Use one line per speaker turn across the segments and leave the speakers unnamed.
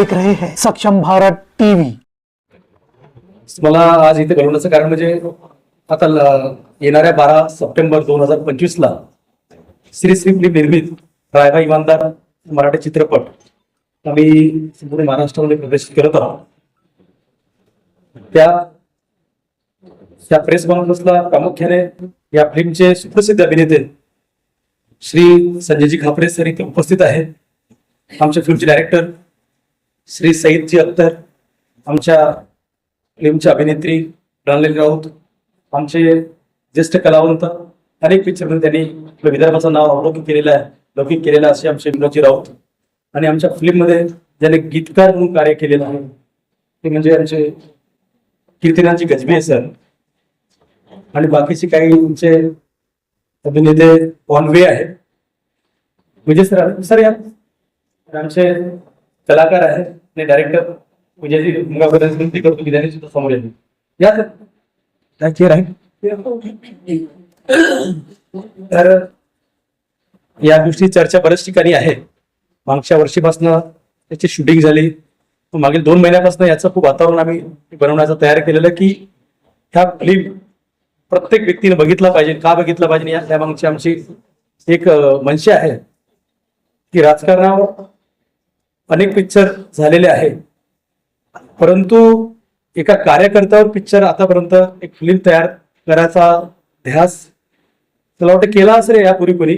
देख रहे हैं। सक्षम भारत टीवी।
मला आज इथे घडवण्याचं कारण म्हणजे आता येणाऱ्या बारा सप्टेंबर दोन हजार पंचवीस ला श्री श्री निर्मित रायबा इमानदार मराठी चित्रपट आम्ही संपूर्ण महाराष्ट्रामध्ये प्रदर्शित करत आहोत. त्या त्या प्रेस कॉन्फरन्सला प्रामुख्याने या फिल्मचे सुप्रसिद्ध अभिनेते श्री संजयजी खापरे सर इथे उपस्थित आहेत. आमच्या फिल्मचे डायरेक्टर श्री सईदजी अख्तर आमच्या फिल्मच्या अभिनेत्री प्राणलेली राऊत आमचे ज्येष्ठ कलावंत अनेक पिक्चरमध्ये त्यांनी आपलं विदर्भाचं नाव अवलोकित केलेलं आहे लौकिक केलेलं असे आमचे विनोदजी राऊत. आणि आमच्या फिल्ममध्ये ज्याने गीतकार म्हणून कार्य केलेलं आहे ते म्हणजे आमचे कीर्तिनाथजी गजबे सर. आणि बाकीचे काही तुमचे अभिनेते ऑनवे आहेत. विजय सर सर या. आमचे कलाकार आहेत. आणि डायरेक्टर विजयजी विनंती करतो की त्यांनी सुद्धा समोर यावे या सर. काय चेअर आहे तर या गोष्टी चर्चा बऱ्याच ठिकाणी आहे. मागच्या वर्षीपासून त्याची शूटिंग झाली. मागील दोन महिन्यापासून याचं खूप वातावरण आम्ही बनवण्याचं तयार केलेलं की ह्या फिल्म प्रत्येक व्यक्तीने बघितला पाहिजे का बघितला पाहिजे या त्यामागची आमची एक मनशा आहे. की राजकारणावर अनेक पिक्चर झालेले आहेत. परंतु एका कार्यकर्त्यावर पिक्चर आतापर्यंत एक फिल्म तयार करायचा ध्यास त्याला वाटतं केला असेल यापूर्वी कोणी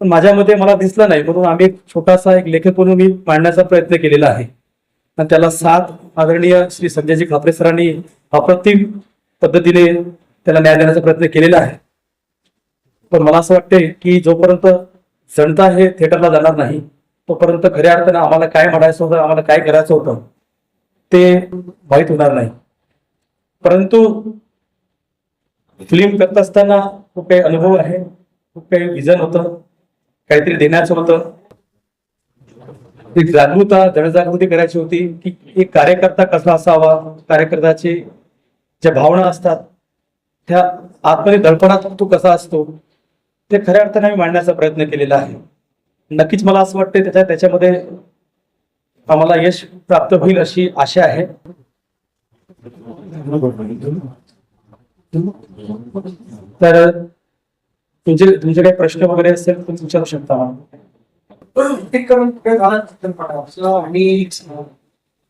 पण माझ्या मते मला दिसला नाही. म्हणून आम्ही एक छोटासा एक लेखक म्हणून मी मांडण्याचा प्रयत्न केलेला आहे. आणि त्याला साथ आदरणीय श्री संजयजी खापरे सरांनी अप्रतिम पद्धतीने त्याला न्याय देण्याचा प्रयत्न केलेला आहे. पण मला असं वाटते की जोपर्यंत जनता हे थिएटरला जाणार नाही तोपर्यंत खऱ्या अर्थानं आम्हाला काय म्हणायचं होतं आम्हाला काय करायचं होतं ते माहीत होणार नाही. परंतु फिल्म करत असताना खूप काही अनुभव आहे खूप काही विजन होतं काहीतरी देण्याचं होतं. एक जागृता जनजागृती करायची होती की एक कार्यकर्ता कसा असावा कार्यकर्त्याची ज्या भावना असतात त्या आतमध्ये दडपणात तो कसा असतो ते खऱ्या अर्थाने आम्ही मांडण्याचा प्रयत्न केलेला आहे. नक्कीच मला असं वाटतं त्याच्या त्याच्यामध्ये आम्हाला यश प्राप्त होईल अशी आशा आहे. तर तुमचे तुमचे काही प्रश्न वगैरे असेल तर तुम्ही विचारू शकता
आणि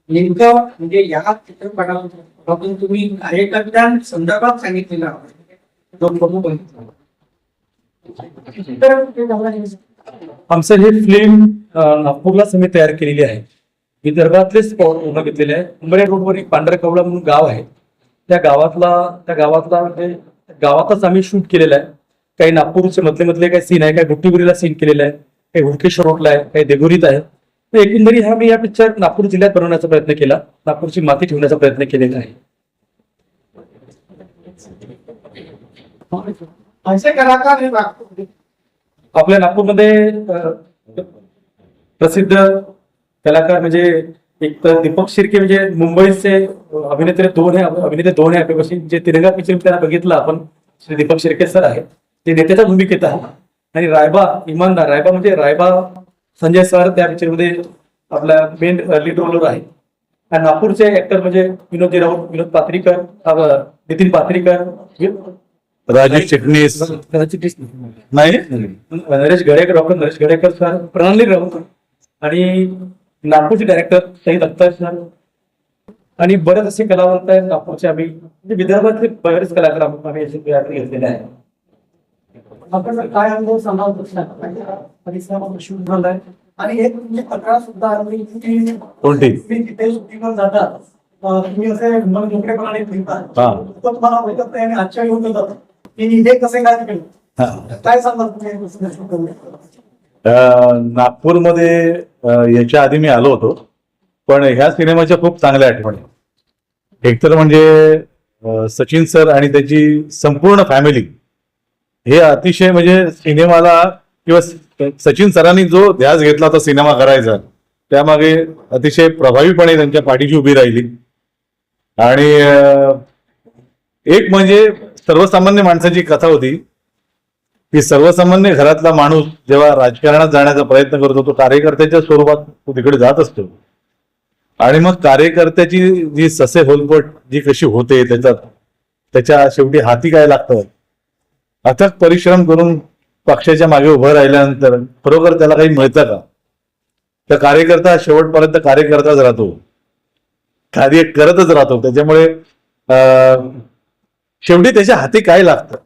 नेमकं म्हणजे या तुम्ही कार्यकर्त्यां संदर्भात सांगितलेलं आहे. जो प्रमुख हे
आमचं हे फिल्म नागपूरला आम्ही तयार केलेली आहे. विदर्भातले स्पॉट पूर्ण घेतलेले आहे. उंबरे रोडवर एक पांढरकवडा म्हणून गाव आहे. त्या गावातला त्या गावातला म्हणजे गावातच आम्ही शूट केलेलं आहे. काही नागपूरचे मधले मधले काही सीन आहे काही गुट्टीबुरीला सीन केलेलं आहे काही हुडकेश्वर रोडला आहे काही देगुरीत आहे. तर एकंदरीत हा मी या पिक्चर नागपूर जिल्ह्यात बनवण्याचा प्रयत्न केला. नागपूरची माती ठेवण्याचा प्रयत्न केलेला आहे.
असे कलाकार हे नागपूर
आपल्या नागपूरमध्ये प्रसिद्ध कलाकार म्हणजे एक तर दीपक शिर्के म्हणजे मुंबईचे अभिनेते दोन आहे अभिनेते दोन आहे. आपल्यापाशी जे तिरंगा पिक्चर त्यांना बघितलं आपण श्री दीपक शिर्के सर आहे ते नेत्याच्या भूमिकेत आहे आणि रायबा इमानदार रायबा म्हणजे रायबा संजय सर त्या पिक्चरमध्ये आपला मेन लीड रोलर आहे आणि नागपूरचे ऍक्टर म्हणजे विनोद राऊत विनोद पात्रीकर नितीन पात्रीकर
राजू चिटणीस. नाही?
नरेश गडेकर डॉक्टर नरेश गडेकर सर प्रणाली राऊत आणि नागपूरचे डायरेक्टर शहीद अख्तर सर. आणि बरेच असे कलावंत आहेत नागपूरचे आम्ही. म्हणजे विदर्भातले बरेच कलाकार आम्ही आम्ही घेतलेले आहे
आपण काय अनुभव सांगाल झालाय. आणि एक म्हणजे तक्रार सुद्धा तुम्ही तिथे शूटिंगवर जातात तुम्ही असे मन मोकळेपणाने. तर तुम्हाला वाटत नाही आणि आश्चर्य होऊन जातं. की हे कसे काय केलं. काय केलं?
अं, नागपूरमध्ये याच्या आधी मी आलो होतो पण ह्या सिनेमाच्या खूप चांगल्या आठवणी एकतर म्हणजे सचिन सर आणि त्याची संपूर्ण फॅमिली हे अतिशय म्हणजे सिनेमाला किंवा सचिन सरांनी जो ध्यास घेतला होता सिनेमा करायचा त्यामागे अतिशय प्रभावीपणे त्यांच्या पाठीशी उभी राहिली आणि एक म्हणजे सर्वसामान्य माणसाची कथा होती. की सर्वसामान्य घरातला माणूस जेव्हा राजकारणात जाण्याचा प्रयत्न करतो तो कार्यकर्त्याच्या स्वरूपात तो तिकडे जात असतो. आणि मग कार्यकर्त्याची जी ससे होलपट जी कशी होते त्याच्यात त्याच्या शेवटी हाती काय लागतं? अथक परिश्रम करून पक्षाच्या मागे उभं राहिल्यानंतर खरोखर त्याला काही मिळतं का? तर कार्यकर्ता शेवटपर्यंत कार्यकर्ताच राहतो. कार्य करतच राहतो. त्याच्यामुळे शेवटी त्याच्या हाती काय लागतं?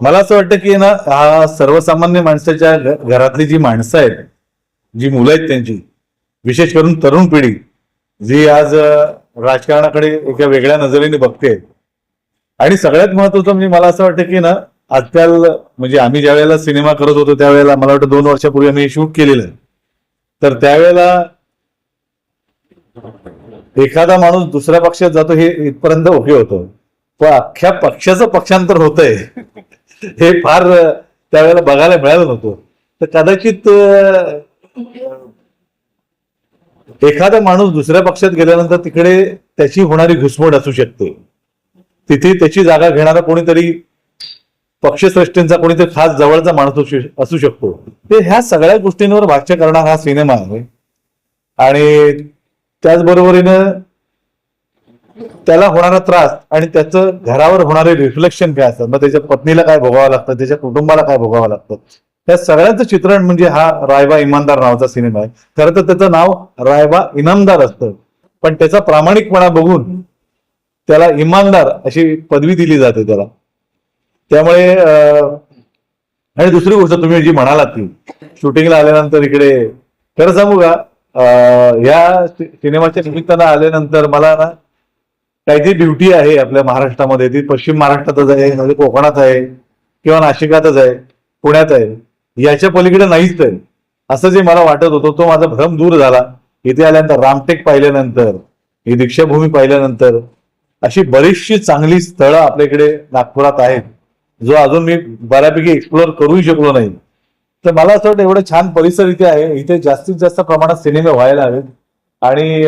मला असं वाटतं की ना हा सर्वसामान्य माणसाच्या घरातली जी माणसं आहेत जी मुलं आहेत त्यांची विशेष करून तरुण पिढी जी आज राजकारणाकडे एका वेगळ्या नजरेने बघते आणि सगळ्यात महत्वाचं म्हणजे मला असं वाटतं की ना आजकाल म्हणजे आम्ही ज्या वेळेला सिनेमा करत होतो त्यावेळेला मला वाटतं दोन वर्षापूर्वी आम्ही शूट केलेलं. आहे तर त्यावेळेला एखादा माणूस दुसऱ्या पक्षात जातो हे इथपर्यंत ओके होतं. पण अख्ख्या पक्षाचं पक्षांतर होतंय. हे फार त्यावेळेला बघायला मिळालं नव्हतं. तर कदाचित एखादा माणूस दुसऱ्या पक्षात गेल्यानंतर तिकडे त्याची होणारी घुसमट असू शकते. तिथे त्याची जागा घेणारा कोणीतरी पक्षश्रेष्ठींचा कोणीतरी खास जवळचा माणूस असू- असू शकतो. ते ह्या सगळ्या गोष्टींवर भाष्य करणारा हा सिनेमा आहे. आणि त्याचबरोबरीनं त्याला होणारा त्रास आणि त्याचं घरावर होणारे रिफ्लेक्शन काय असतात? मग त्याच्या पत्नीला काय भोगावं लागतं? त्याच्या कुटुंबाला काय भोगावं लागतं? त्या सगळ्यांचं चित्रण म्हणजे हा रायबा इमानदार नावाचा सिनेमा आहे. खरं तर त्याचं नाव रायबा इनामदार असतं. पण त्याचा प्रामाणिकपणा बघून त्याला इमानदार अशी पदवी दिली जाते त्याला. त्यामुळे आणि दुसरी गोष्ट तुम्ही जी म्हणालात ती शूटिंगला आल्यानंतर इकडे खरं सांगू का या सिनेमाच्या निमित्तानं आल्यानंतर मला ना काही जी ड्युटी आहे आपल्या महाराष्ट्रामध्ये ती पश्चिम महाराष्ट्रातच आहे म्हणजे कोकणात आहे किंवा नाशिकातच आहे पुण्यात आहे याच्या पलीकडे नाहीच आहे. असं जे मला वाटत होतं तो माझा भ्रम दूर झाला. इथे आल्यानंतर रामटेक पाहिल्यानंतर ही दीक्षाभूमी पाहिल्यानंतर अशी बरीचशी चांगली स्थळं आपल्याकडे नागपुरात आहेत जो अजून मी बऱ्यापैकी एक्सप्लोअर करूही शकलो नाही. तर मला असं वाटतं एवढं छान परिसर इथे आहे. इथे जास्तीत जास्त प्रमाणात सिनेमे व्हायला हवेत. आणि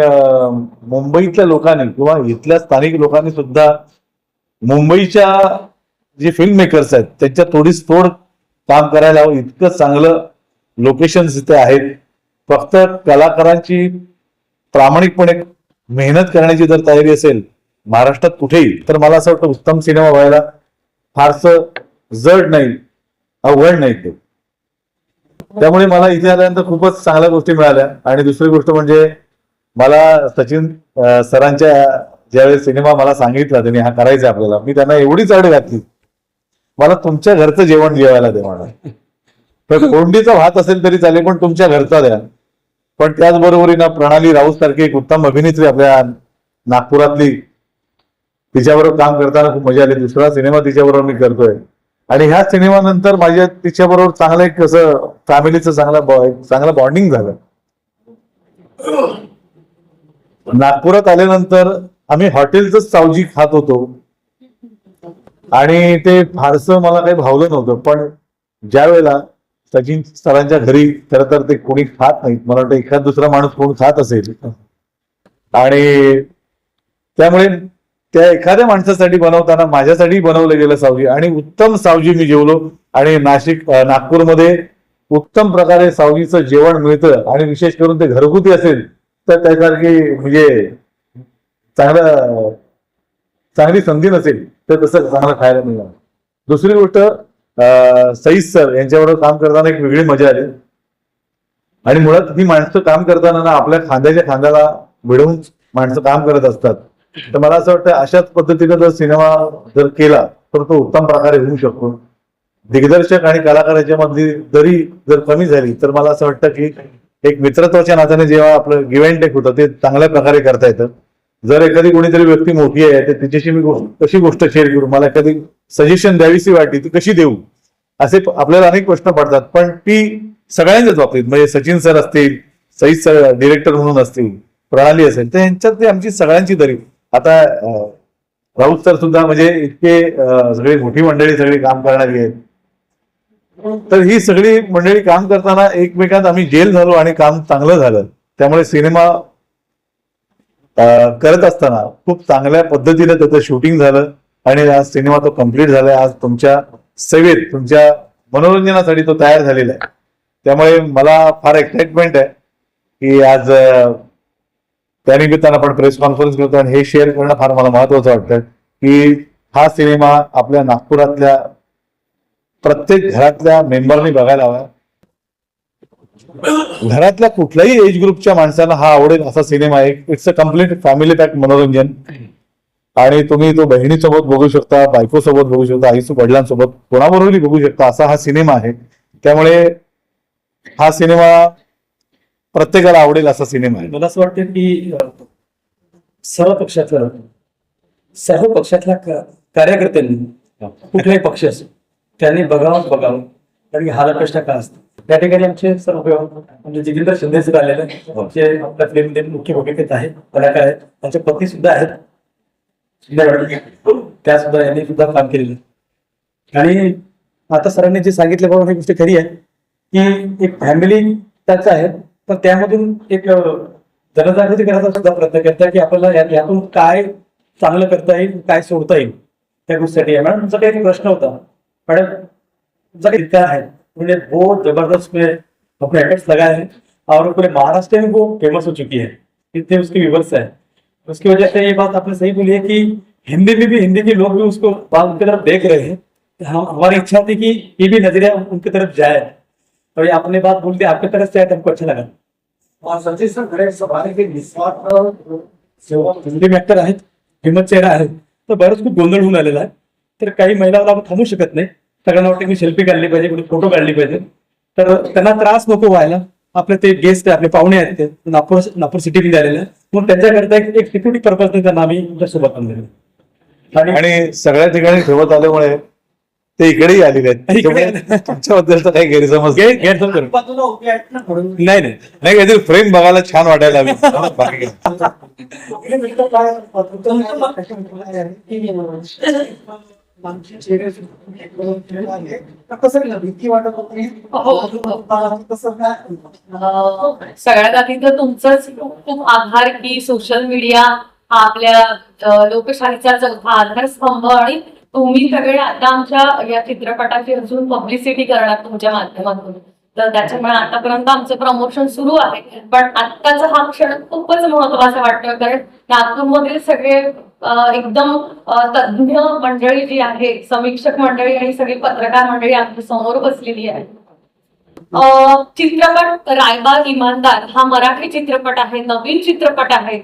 मुंबईतल्या लोकांनी किंवा इथल्या स्थानिक लोकांनी सुद्धा मुंबईच्या जे फिल्म मेकर्स आहेत त्यांच्या थोडी थोड काम करायला हवं. इतकं चांगलं लोकेशन्स इथे आहेत. फक्त कलाकारांची प्रामाणिकपणे मेहनत करण्याची जर तयारी असेल महाराष्ट्रात कुठेही तर मला असं वाटतं उत्तम सिनेमा व्हायला फारसं जड नाही अवघड नाही ते. त्यामुळे मला इथे आल्यानंतर खूपच चांगल्या गोष्टी मिळाल्या. आणि दुसरी गोष्ट म्हणजे मला सचिन सरांच्या ज्यावेळेस सिनेमा मला सांगितला त्यांनी हा करायचा आपल्याला. मी त्यांना एवढीच अड घातली. मला तुमच्या घरचं जेवण जेवायला दे म्हणा. तर कोंडीचा भात असेल तरी चालेल पण तुमच्या घरचा द्या. पण त्याचबरोबरीनं प्रणाली राऊत सारखी एक उत्तम अभिनेत्री आपल्या नागपुरातली. तिच्याबरोबर काम करताना खूप मजा आली. दुसरा सिनेमा तिच्याबरोबर मी करतोय. आणि ह्या सिनेमानंतर माझ्या तिच्याबरोबर चांगलं एक कसं फॅमिलीचं चांगलं चांगलं बॉन्डिंग झालं. नागपुरात आल्यानंतर आम्ही हॉटेलच सावजी खात होतो. आणि ते फारसं मला काही भावलं नव्हतं पण ज्या वेळेला सचिन सरांच्या घरी खर तर ते कोणी खात नाहीत. मला वाटतं एखाद दुसरा माणूस कोण खात असेल. आणि त्यामुळे त्या एखाद्या माणसासाठी बनवताना माझ्यासाठी बनवलं गेलं सावजी. आणि उत्तम सावजी मी जेवलो. आणि नाशिक नागपूरमध्ये उत्तम प्रकारे सावजीचं जेवण मिळतं. आणि विशेष करून ते घरगुती असेल तर त्यासारखी म्हणजे चांगलं चांगली संधी नसेल तर तसं चांगलं खायला मिळणार. दुसरी गोष्ट अं, सईद सर यांच्याबरोबर काम करताना एक वेगळी मजा आली. आणि मुळात ही माणसं काम करताना ना आपल्या खांद्याच्या खांद्याला मिळवून माणसं काम करत असतात. तर मला असं वाटतं अशाच पद्धतीनं जर सिनेमा जर केला तर तो उत्तम प्रकारे होऊ शकतो. दिग्दर्शक आणि कलाकाराच्या मधली जरी जर कमी झाली तर मला असं वाटतं की एक मित्रत्वाच्या नात्याने जेव्हा आपलं गिव्ह अँड टेक होतं ते चांगल्या प्रकारे करता येतं. जर एखादी कोणीतरी व्यक्ती मोठी आहे तर तिच्याशी मी कशी गोष्ट शेअर करू? मला एखादी सजेशन द्यावीशी वाटली ती कशी देऊ? असे आपल्याला अनेक प्रश्न पडतात. पण ती सगळ्यांच्याच बाबतीत म्हणजे सचिन सर असतील सईद सर डिरेक्टर म्हणून असतील प्रणाली असेल तर यांच्यात ते आमची सगळ्यांची तरी. आता राऊत सर सुद्धा म्हणजे इतके सगळी मोठी मंडळी सगळी काम करणारी आहेत. तर ही सगळी मंडळी काम करताना एकमेकांत आम्ही जेल झालो आणि काम चांगलं झालं. त्यामुळे सिनेमा करत असताना खूप चांगल्या पद्धतीने त्याचं शूटिंग झालं आणि आज सिनेमा तो कंप्लीट झालाय आज तुमच्या सेवेत तुमच्या मनोरंजनासाठी तो तयार झालेला आहे. त्यामुळे मला फार एक्साइटमेंट आहे की आज त्यानिमित्तानं आपण प्रेस कॉन्फरन्स घेतो आणि हे शेअर करणं फार मला महत्वाचं वाटतं की हा सिनेमा आपल्या नागपुरातल्या प्रत्येक घरातल्या मेंबरनी बघायला हवा. घरातल्या कुठल्याही एज ग्रुपच्या माणसाला हा आवडेल असा सिनेमा आहे. It's a complete family pack मनोरंजन. आणि तुम्ही तो बहिणीसोबत बघू शकता बायकोसोबत बघू शकता आई वडिलांसोबत कोणाबरोबरही बघू शकता असा हा सिनेमा आहे. त्यामुळे हा सिनेमा प्रत्येकाला आवडेल असा सिनेमा आहे.
मला असं वाटतं की सर्व पक्षातल्या सर्व पक्षातल्या कार्यकर्त्यांनी कुठल्याही पक्ष असो त्यांनी बघावं बघावं कारण की हा प्रश्न का असतो त्या ठिकाणी आमचे सर्व म्हणजे जितेंद्र शिंदे सर आलेले. जे आपल्या फिल्ममध्ये मुख्य भूमिकेत आहेत कलाकार आहेत त्यांचे पती सुद्धा आहेत. त्या सुद्धा यांनी सुद्धा काम केलेलं. आणि आता सरांनी जे सांगितलं बरोबर ही गोष्ट खरी आहे की एक फॅमिली त्याचं आहे पण त्यामधून एक जनजागृती करायचा सुद्धा प्रयत्न करतात की आपल्याला यातून काय चांगलं करता येईल काय सोडता येईल त्या गोष्टीसाठी आहे मॅडम तुमचा काही प्रश्न होता मॅडम तुमचा है। उन्होंने बहुत ज़बरदस्त में अपने एफर्ट्स लगाए हैं और पूरे महाराष्ट्र में वो फ़ेमस हो चुकी है। इतने उसके व्यूवर्स है। उसकी वजह से ये बात आपने सही बोली है कि हिंदी में भी हिंदी के लोग भी उसको बात उनकी तरफ़ देख रहे हैं। हम हमारी इच्छा थी कि ये भी नज़रिया उनकी तरफ़ जाए। और ये आपने बात बोल दी आपकी तरफ़ से आए तो हमको अच्छा लगा।
और संजय सर खरे सवाल के निस्वार्थ सेवा
हिंदी में ऍक्टर आहेत फ़ेमस चेहरा आहे तर बरंच खूप गोंधळ होऊन आलेला आहे तर काही महिलांना आपण थांबू शकत नाही. सगळ्यांना वाटतं की सेल्फी काढली पाहिजे कुठे फोटो काढली पाहिजे. तर त्यांना त्रास नको व्हायला. आपले ते गेस्ट आपले पाहुणे आहेत ते. नागपूर नागपूर सिटीमध्ये आलेले म्हणून त्यांच्याकरता एक एक सिक्युरिटी पर्पजने त्यांना आम्ही तुमच्यासोबत आणलेलो आणि
आणि सगळ्या ठिकाणी ठेवत आल्यामुळे ते इकडेही आलेले आहेत. तुमच्याबद्दलचा काही गैरसमज
नाही. नाही.
नाही काहीतरी फ्रेम बघायला छान वाटायला हवी बाकी
कसं भीती वाटत होती. काय
सगळ्यात आधी तर तुमचंच खूप खूप आभार की सोशल मीडिया हा आपल्या लोकशाहीचा चौथा आधारस्तंभ आणि तुम्ही सगळे आता आमच्या या चित्रपटाची अजून पब्लिसिटी करणार तुमच्या माध्यमातून. तर त्याच्यामुळे आतापर्यंत आमचं प्रमोशन सुरू आहे. पण आत्ताचा हा क्षण खूपच महत्त्वाचा वाटतोय. कारण नागपूरमधील सगळे एकदम तज्ञ तज्ज्ञ मंडळी जी आहे समीक्षक मंडळी आणि सगळी पत्रकार मंडळी आमच्यासमोर बसलेली आहे. चित्रपट रायबाग इमानदार हा मराठी चित्रपट आहे नवीन चित्रपट आहे.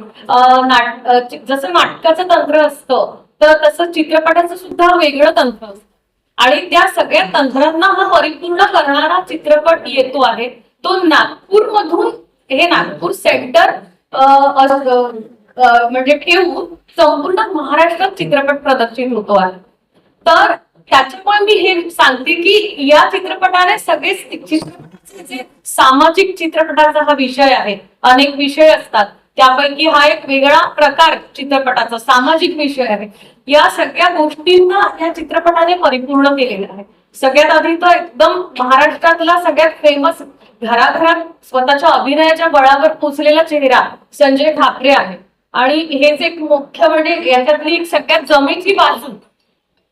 नाट जसं नाटकाचं तंत्र असतं तर तसं चित्रपटाचं सुद्धा वेगळं तंत्र असतं. आणि त्या सगळ्या तंत्रांना हा परिपूर्ण करणारा चित्रपट येतो आहे तो नागपूर मधून हे नागपूर सेंटर म्हणजे ठेवून संपूर्ण महाराष्ट्रात चित्रपट प्रदर्शित होतो आहे. तर त्याच्यामुळे मी हे सांगते की या चित्रपटाने सगळे चित्रपटाचे सामाजिक चित्रपटाचा हा विषय आहे अनेक विषय असतात. त्यापैकी हा एक वेगळा प्रकार चित्रपटाचा सामाजिक विषय आहे. या सगळ्या गोष्टींना या चित्रपटाने परिपूर्ण केलेलं आहे. सगळ्यात आधी तर एकदम महाराष्ट्रातला सगळ्यात फेमस घराघरात स्वतःच्या अभिनयाच्या बळावर पोचलेला चेहरा संजय ठाकरे आहे. आणि हेच एक मुख्य म्हणजे याच्यातली एक सगळ्यात जमेची बाजू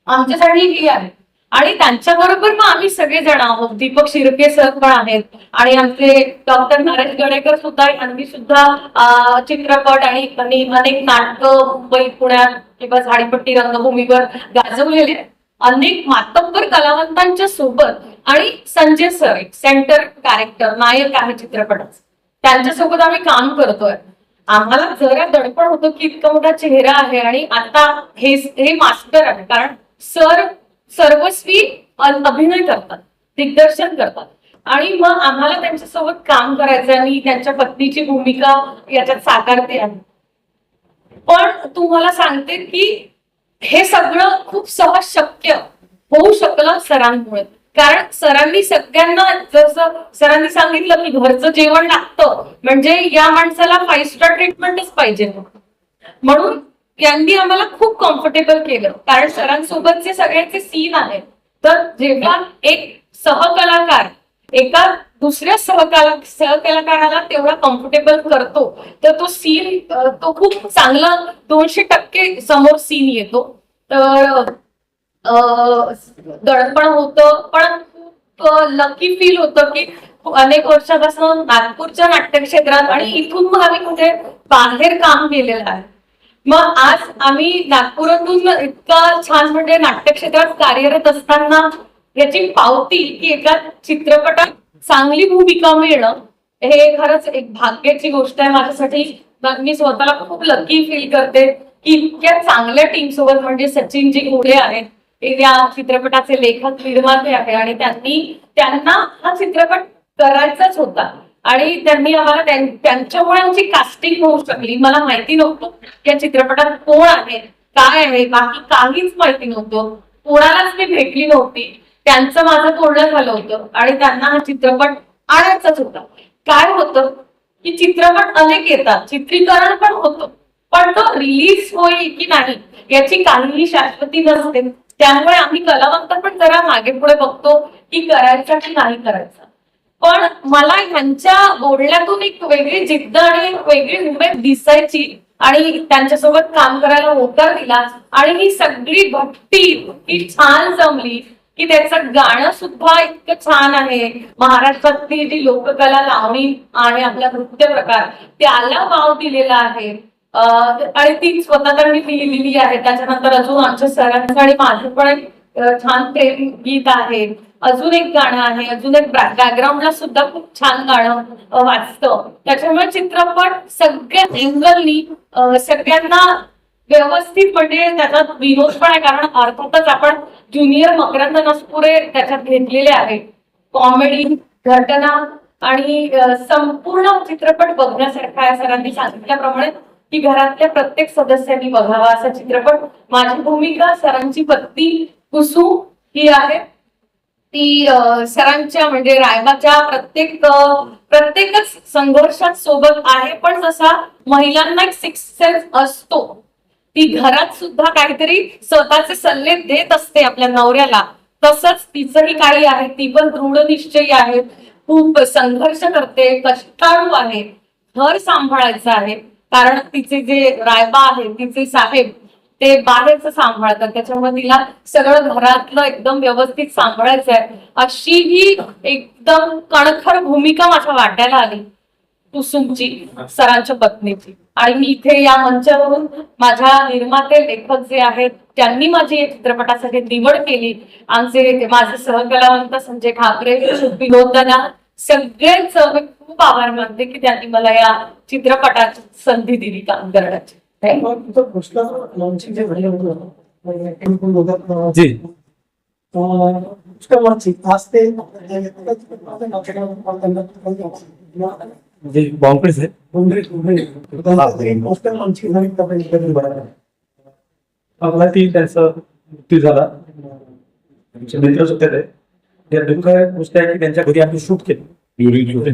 आमच्यासाठी ही आहे. आणि त्यांच्याबरोबर मग आम्ही सगळे जण आहोत. दीपक शिर्के सर पण आहेत. आणि आमचे डॉक्टर नरेश गडेकर सुद्धा यांनी सुद्धा चित्रपट आणि आणि अनेक नाटकं मुंबई पुण्यात किंवा झाडीपट्टी रंगभूमीवर गाजवलेले आहेत. अनेक मातब्बर कलावंतांच्या सोबत आणि संजय सर एक सेंटर कॅरेक्टर नायक आहे चित्रपटाचा त्यांच्यासोबत आम्ही काम करतोय. आम्हाला जरा दडपण होतं की इतका मोठा चेहरा आहे आणि आता हे हे मास्टर आहे कारण सर सर्वस्वी अभिनय करतात दिग्दर्शन करतात. आणि मग आम्हाला त्यांच्यासोबत काम करायचं आहे मी त्यांच्या पत्नीची भूमिका याच्यात साकारते आहे पण तुम्हाला सांगते की हे सगळं खूप सहज शक्य होऊ शकलं सरांमुळे. कारण सरांनी सगळ्यांना जसं सरांनी सांगितलं की घरचं जेवण लागतं म्हणजे या माणसाला फाईव्ह स्टार ट्रीटमेंटच पाहिजे. म्हणून यांनी आम्हाला खूप कम्फर्टेबल केलं. कारण सरांसोबतचे सगळ्यांचे सीन आहेत तर जेव्हा एक सहकलाकार एका दुसऱ्या सहकला सहकलाकाराला तेवढा कम्फर्टेबल करतो तर तो सीन तो खूप चांगला दोनशे टक्के समोर सीन येतो. तर दडपण होतं पण खूप लकी फील होतं की अनेक वर्षापासून नागपूरच्या नाट्य क्षेत्रात आणि इथून मग आम्ही कुठे बाहेर काम केलेलं आहे. मग आज आम्ही नागपुरातून इतका छान म्हणजे नाट्यक्षेत्रात कार्यरत असताना याची पावती की एका चित्रपटात चांगली भूमिका मिळणं हे खरंच एक भाग्याची गोष्ट आहे माझ्यासाठी. मग मी स्वतःला खूप लकी फील करते की इतक्या चांगल्या टीम सोबत म्हणजे सचिन जी घोडे आहेत. या चित्रपटाचे लेखक निर्माते आहे आणि त्यांनी त्यांना हा चित्रपट करायचाच होता. आणि त्यांनी आम्हाला त्यांच्यामुळे आमची कास्टिंग होऊ शकली. मला माहिती नव्हतं या चित्रपटात कोण आहे काय आहे बाकी काहीच माहिती नव्हतं. कोणालाच मी भेटली नव्हती. त्यांचं माझं बोलणं झालं होतं. आणि त्यांना हा चित्रपट आणायचाच होता. काय होतं की चित्रपट अनेक येतात. चित्रीकरण पण होतं. पण तो रिलीज होईल की नाही याची काहीही शाश्वती नसते. त्यामुळे आम्ही कलावंत पण जरा मागे पुढे बघतो की करायचा की नाही करायचा. पण मला ह्यांच्या बोलण्यातून एक वेगळी जिद्द आणि वेगळी उमेद दिसायची आणि त्यांच्यासोबत काम करायला होकार दिला आणि ही सगळी भट्टी इतकी छान जमली की त्याचं गाणं सुद्धा इतकं छान आहे. महाराष्ट्रातली जी लोककला लावणी आणि आपला नृत्य प्रकार त्याला वाव दिलेला आहे. आणि ती स्वतः तर मी लिहिलेली आहे. त्याच्यानंतर अजून आमच्या सरांचं आणि माझं पण एक छान ते गीत आहे. अजून एक गाणं आहे. अजून एक बॅकग्राऊंडला सुद्धा खूप छान गाणं वाचतं वाजतं. त्याच्यामुळे चित्रपट सगळ्या अँगलनी सगळ्यांना व्यवस्थित म्हणजे त्याचा विनोद पण आहे. कारण अर्थातच आपण ज्युनियर मकरंद नसपुरे त्याच्यात घेतलेले आहे. कॉमेडी घटना आणि संपूर्ण चित्रपट बघण्यासारखा आहे. सरांनी सांगितल्याप्रमाणे की घरातल्या प्रत्येक सदस्यांनी बघावा असा चित्रपट. माझी भूमिका सरांची पत्नी कुसू ही आहे. ती सरांच्या म्हणजे रायबाच्या प्रत्येक प्रत्येकच संघर्षात सोबत आहे. पण जसा महिलांना एक सिक्स सेन्स असतो ती घरात सुद्धा काहीतरी स्वतःचे सल्ले देत असते आपल्या नवऱ्याला. तसंच तिचंही काही आहे. ती पण दृढ निश्चयी आहे. खूप संघर्ष करते. कष्टाळू आहे. घर सांभाळायचं आहे. कारण तिचे जे रायबा आहे तिचे साहेब ते बाहेरच सांभाळतात. त्याच्यामुळे तिला सगळं घरातलं एकदम व्यवस्थित सांभाळायचं आहे. अशी ही एकदम कणखर भूमिका माझ्या वाटायला आली. कुसुमची सरांच्या पत्नीची. आणि मी इथे या मंचावरून माझ्या निर्माते लेखक जे आहेत त्यांनी माझी या चित्रपटासाठी निवड केली. आमचे माझे सहकलावंत संजय ठाकरे विनोदना सगळेच मी खूप आभार मानते की त्यांनी मला या चित्रपटात संधी दिली काम करण्याची.
म्हणजे
आपला ती त्यांचा मृत्यू झाला. आमचे मित्र होते त्या दुःख गोष्टी आहे की त्यांच्या घरी आम्ही शूट केलं.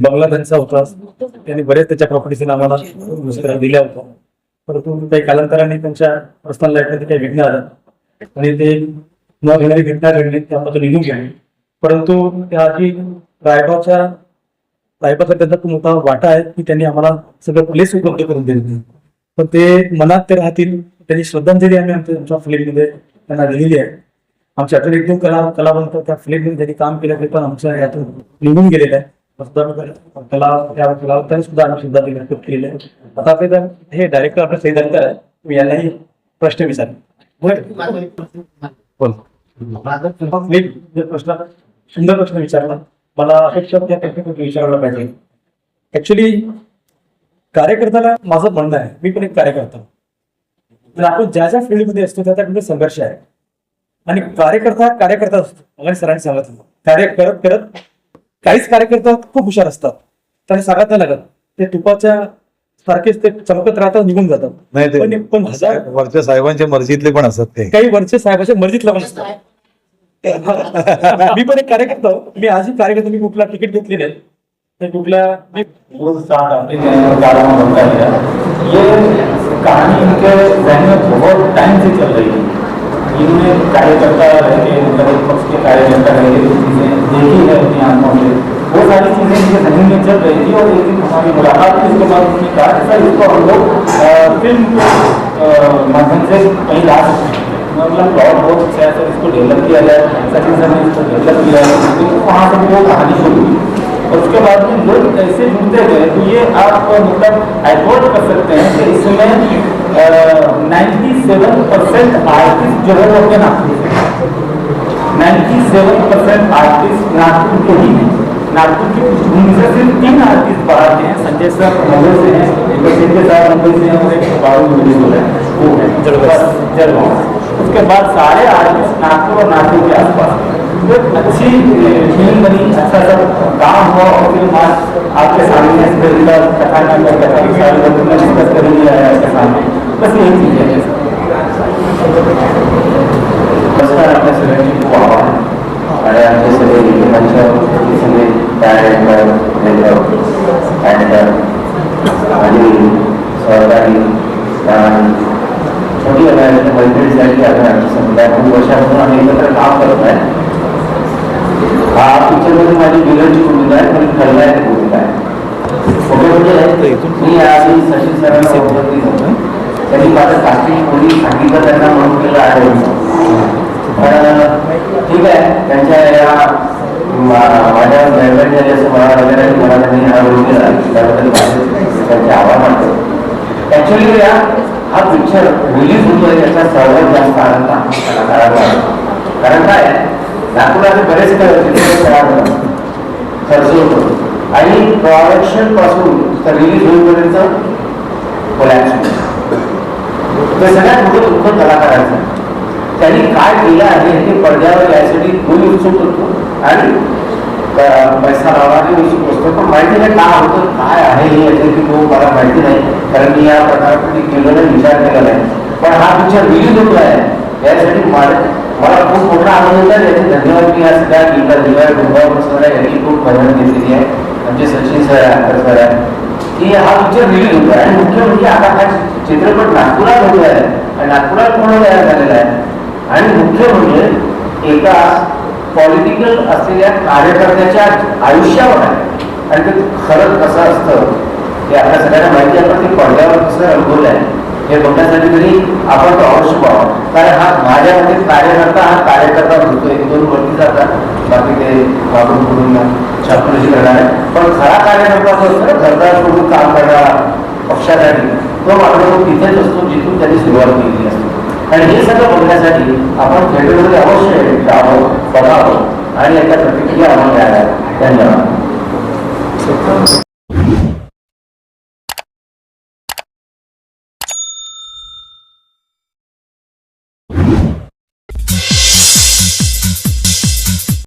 बंगला त्यांचा होता त्यांनी बरेच त्याच्या प्रॉपर्टीचे आम्हाला नुसत्या दिल्या होत्या. परंतु काही कालांतराने त्यांच्या पर्सनल लाईफमध्ये काही विघ्न आलं आणि ते न घेणारी घटना घडली त्यामध्ये निघून गेली. परंतु त्या आधी रायबाचा त्यांचा खूप मोठा वाटा आहे की त्यांनी आम्हाला सगळं प्लेस उपलब्ध करून दिले. पण ते मनात ते राहतील त्यांनी श्रद्धांजली आम्ही आमच्या आमच्या फिल्ममध्ये त्यांना दिलेली आहे. आमच्या अजून एक दोन कला कलावंत त्या फिल्ममध्ये त्यांनी काम केलं ते पण आमच्या यातून निघून गेलेलं आहे. कला त्या कलावंतांनी सुद्धा आम्ही सुद्धा दिलं केलेलं आहे आता आपले तर हे डायरेक्टर आपले सैदांतर आहे मी यांनाही प्रश्न विचारले बोल. मी प्रश्न सुंदर प्रश्न विचारला. मला अपेक्षा त्या प्रश्न विचारला पाहिजे. ऍक्च्युली कार्यकर्त्याला माझं म्हणणं आहे मी पण एक कार्यकर्ता. तर आपण ज्या ज्या फील्डमध्ये असतो त्या त्याकडे संघर्ष आहे. आणि कार्यकर्ता कार्यकर्ता असतो. मला सरांनी सांगितलं कार्य करत करत काहीच कार्यकर्ता खूप हुशार असतात. त्यांनी सांगत नाही लागत. ते तुपाच्या सारखेच ते चमकत राहतात निघून जातात.
नाही
पण पण हजार
वरच्या साहेबांच्या मर्जीतले पण असतात ते.
काही वरचे साहेबाच्या मर्जीतला पण असतात. मी पण एक कार्यकर्ता आहो. मी आजही कार्यकर्ता मी कुठला तिकीट घेतली नाही. ते कुठल्या मी
ये कहानी इनके जहन में बहुत टाइम से चल रही है. इन्होंने कार्यकर्ता रह के मतलब एक पक्ष के कार्यकर्ता रह के जो चीज़ें देखी है अपनी आँखों से, वो सारी चीज़ें इनके जहन में चल रही थी और एक दिन हमारी मुलाकात हुई, उसके बाद उन्होंने कहा कि सर इसको हम लोग फ़िल्म के माध्यम से कहीं ला सकते हैं। मतलब प्लॉट बहुत अच्छा है, सर, इसको डेवलप किया जाए सचिन सर ने इसको डेवलप किया है तो वहाँ से वो कहानी शुरू हुई। उसके बाद में लोग ऐसे जुड़ते गए तो ये आप मतलब एफोर्ड कर सकते हैं कि इसमें नाइन्टी सेवन परसेंट आर्टिस्ट जो है वो अपने Nagpur ninety seven percent artist Nagpur के ही हैं। नागपुर की पृष्ठभूमि से सिर्फ़ तीन आर्टिस्ट बाहर के हैं। संजय सर मुंबई से हैं एक संजय साहब मुंबई से हैं और एक बाबू मुंबई से हैं। वो है जलगांव। उसके बाद सारे आर्टिस्ट नागपुर और नागपुर के आसपास। हैं। एक अच्छी फिल्म बनी अच्छा सब काम हुआ और फिल्म आज आपके सामने इस फिल्म का कथा का कथा की सारी लोगों ने डिस्कस कर लिया है आपके सामने। बस यही चीज़ है।
नमस्कार आपल्या सगळ्यांची खूप आभार आणि आमचे सगळे लेखकांच्या सगळे डायरेक्टर लेखक ॲक्टर आणि सहकारी आणि छोटी अभियानाची मैत्रिणीसाठी आम्ही आमच्या समुदाय खूप वर्षापासून आम्ही एकत्र काम करत आहे हा। पिक्चरमध्ये माझी विलनची भूमिका आहे पण खलनायक भूमिका आहे मी आधी सचिन सरांना त्यांनी माझं कास्टिंग कोणी सांगितलं त्यांना म्हणून केलं आहे. पण ठीक आहे. त्यांच्या या माझ्या मेहरबानी झाली असं मला वगैरे मला त्यांनी हा रोल केला त्याबद्दल माझे त्यांचे आभार मानतो. ऍक्च्युली या हा पिक्चर रिलीज होतोय याचा सर्वात जास्त आनंद आहे. कारण काय? आहे, नागपुराचे बरेच चित्रपट तयार होतात खर्च होतो. आणि प्रॉडक्शनपासून तर रिलीज होईपर्यंत कोलॅप्स होतो. सगळ्यात मोठं दुःख कलाकारांचं. त्यांनी काय केलं आहे हे पडद्यावर यायसाठी कोणी उत्सुक होतो? आणि पैसा लावणारे उत्सुक असतो? पण माहिती नाही का होतं काय आहे हे याच्यासाठी तो मला माहिती नाही. कारण मी या प्रकारासाठी केलेला विचार केला आहे पण हा पिक्चर रिलीज होतो आहे यासाठी मला मला खूप मोठा आनंद होता याचे धन्यवाद मी आज सगळ्या गीता दिवाळ डोंगावर सर यांनी खूप मदत घेतलेली आहे. आमचे सचिन सर ऍक्टर सर आहे. की हा पिक्चर रिलीज होतो आणि मुख्य म्हणजे आता हा चित्रपट नागपुरात होतो आहे. आणि नागपुरात पूर्ण तयार झालेला आहे. आणि मुख्य म्हणजे एका पॉलिटिकल असलेल्या कार्यकर्त्याच्या आयुष्यावर आहे. आणि ते खरंच कसं असतं हे आपल्या सगळ्यांना माहिती आहे पण ते पडद्यावर कसं रंगवलं आहे हे बघण्यासाठी तरी आपण तो अवश्य पाहावं कारण हा माझ्या मते कार्यकर्ता हा कार्यकर्ता होतो एक दोन वरती जातात. बाकी ते वापरून करून छापणशी करणार आहे पण खरा कार्यकर्ता जो असतो ना घरदार सोडून काम करणारा पक्षासाठी तो मात्र तो तिथेच असतो जिथून त्यांनी सुरुवात केलेली असते. आणि हे सगळं बघण्यासाठी आपण थिएटरमध्ये अवश्य जावं बघावं आणि याच्या प्रतिक्रिया आम्हाला द्याव्या धन्यवाद.